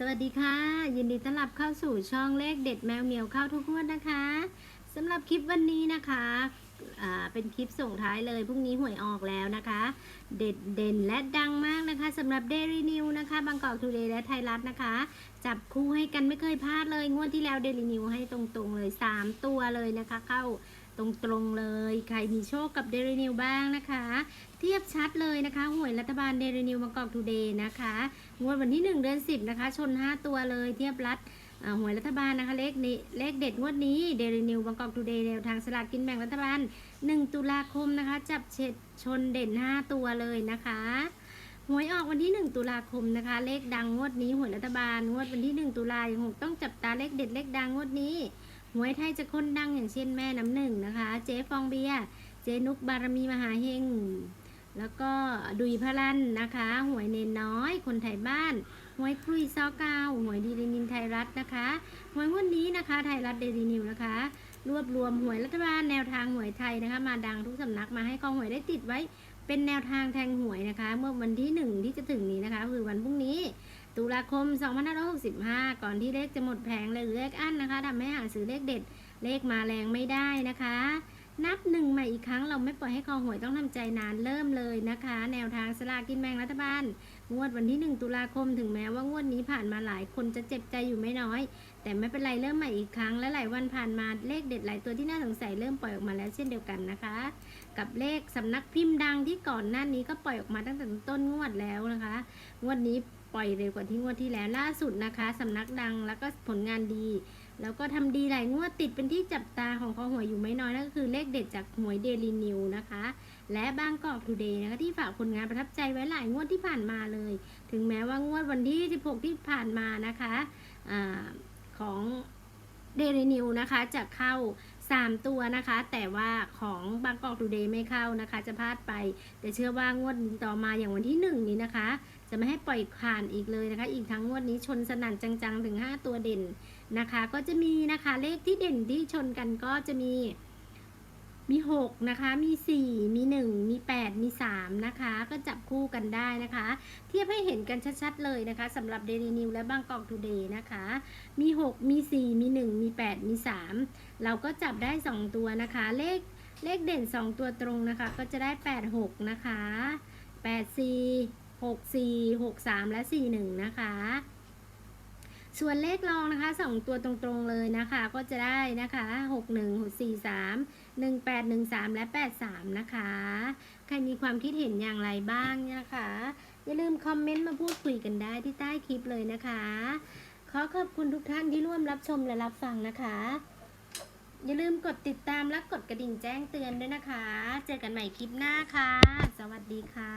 สวัสดีค่ะ ยินดีต้อนรับเข้าสู่ช่องเลขเด็ดแมวเหมียวเข้าทุกงวดนะคะสำหรับคลิปวันนี้นะคะเป็นคลิปส่งท้ายเลยพรุ่งนี้หวยออกแล้วนะคะ เด็ดเด่นและดังมากนะคะสำหรับ Daily New นะคะบางกอกทูเดย์และไทยรัฐนะคะ จับคู่ให้กันไม่เคยพลาดเลย งวดที่แล้ว Daily New ให้ตรงๆเลย 3 ตัวเลยนะคะ เข้า ตรงๆเลย ใครมีโชคกับ Daily New บ้างนะคะ เทียบชัดเลยนะคะหวยรัฐบาล Daily New บางกอกทูเดย์นะคะงวดวันที่ 1 เดือน 10 นะคะ ชน 5 ตัวเลย เทียบรัฐหวยรัฐบาลนะคะเลขนี้เลขเด็ดงวดนี้เดลินิวบางกอกทูเดย์แนวทางสลากกินแบ่งรัฐบาล 1 ตุลาคมนะคะ จับเฉดชนเด่น 5 ตัวเลยนะคะหวยออกวันที่ 1 ตุลาคมนะคะ เลขดังงวดนี้หวยรัฐบาลงวดวันที่ 1 ตุลายังคงต้องจับตาเลขเด็ดเลขดังงวดนี้ หวยไทยจะคนดังอย่างเช่นแม่น้ำหนึ่งนะคะ เจ๊ฟองเบียเจ๊นุกบารมีมหาเฮงแล้วก็ดุยพลันนะคะ หวยเนนน้อย คนไทยบ้านหวยครุยซอเกาหวยดีเดนินไทยรัฐนะคะหวยวันนี้นะคะ ไทยรัฐเดลินิวนะคะ รวบรวมหวยรัฐบาลแนวทางหวยไทยนะคะ มาดังทุกสำนักมาให้กองหวยได้ติดไว้เป็นแนวทางแทงหวยนะคะ เมื่อวันที่หนึ่งที่จะถึงนี้นะคะ คือวันพรุ่งนี้ ตุลาคม 2565 ก่อนที่เลขจะหมดแผงเลยหรือเลขอั้นนะคะทำให้หาซื้อเลขเด็ดเลขมาแรงไม่ได้นะคะ นับหนึ่งใหม่อีกครั้งเราไม่ปล่อยให้คอหวยต้องทำใจนานเริ่มเลยนะคะ แนวทางสลากกินแบ่งรัฐบาล งวดวันที่ 1 ตุลาคมถึงแม้ว่างวดนี้ผ่านมาหลายคนจะเจ็บใจอยู่ไม่น้อย แต่ไม่เป็นไรเริ่มใหม่อีกครั้งและหลายวันผ่านมาเลขเด็ดหลายตัวที่น่าสงสัยเริ่มปล่อยออกมาแล้วเช่นเดียวกันนะคะ กับเลขสำนักพิมพ์ดังที่ก่อนหน้านี้ก็ปล่อยออกมาตั้งแต่ต้นงวดแล้วนะคะ งวดนี้ปล่อยเร็วกว่าที่งวดที่แล้วล่าสุดนะคะสำนักดังแล้วก็ผลงานดี แล้วก็ทำดีหลายงวดติดเป็นที่จับตาของคอหวยอยู่ไม่น้อยนั่นก็คือเลขเด็ดจากหวยเดลินิวนะคะ และบางกอกทูเดย์นะคะที่ฝากผลงานประทับใจไว้หลายงวดที่ผ่านมาเลย ถึงแม้ว่างวดวันที่ 16 ที่ผ่านมานะคะอของเดลินิวนะคะจะเข้า 3 ตัวนะคะ แต่ว่าของบางกอกทูเดย์ไม่เข้านะคะ จะพลาดไป แต่เชื่อว่างวดต่อมาอย่างวันที่ 1 นี้นะคะ จะไม่ให้ปล่อยผ่านอีกเลยนะคะ อีกทั้งงวดนี้ชนสนั่นจังๆ ถึง 5 ตัวเด่นนะคะ ก็จะมีนะคะเลขที่เด่นที่ชนกันก็จะมี มี6นะคะ มี 4 มี 1 มี 8 มี 3 นะคะ ก็จับคู่กันได้นะคะ เทียบให้เห็นกันชัดๆเลยนะคะสำหรับ Daily New และบางกอก Today นะคะ มี 6 มี 4 มี 1 มี 8 มี 3 เราก็จับได้ 2 ตัวนะคะ เลขเลขเด่น 2 ตัวตรงนะคะ ก็จะได้ 8 6 นะคะ 8 4 6 4 6 3 และ 4 1 นะคะ ส่วนเลขรองนะคะสองตัวตรงๆเลยนะคะ ก็จะได้นะคะหกหนึ่งหกสี่สามหนึ่งแปดหนึ่งสามและแปดสามนะคะ ใครมีความคิดเห็นอย่างไรบ้างนะคะ อย่าลืมคอมเมนต์มาพูดคุยกันได้ที่ใต้คลิปเลยนะคะ ขอขอบคุณทุกท่านที่ร่วมรับชมและรับฟังนะคะ อย่าลืมกดติดตามและกดกระดิ่งแจ้งเตือนด้วยนะคะ เจอกันใหม่คลิปหน้าค่ะ สวัสดีค่ะ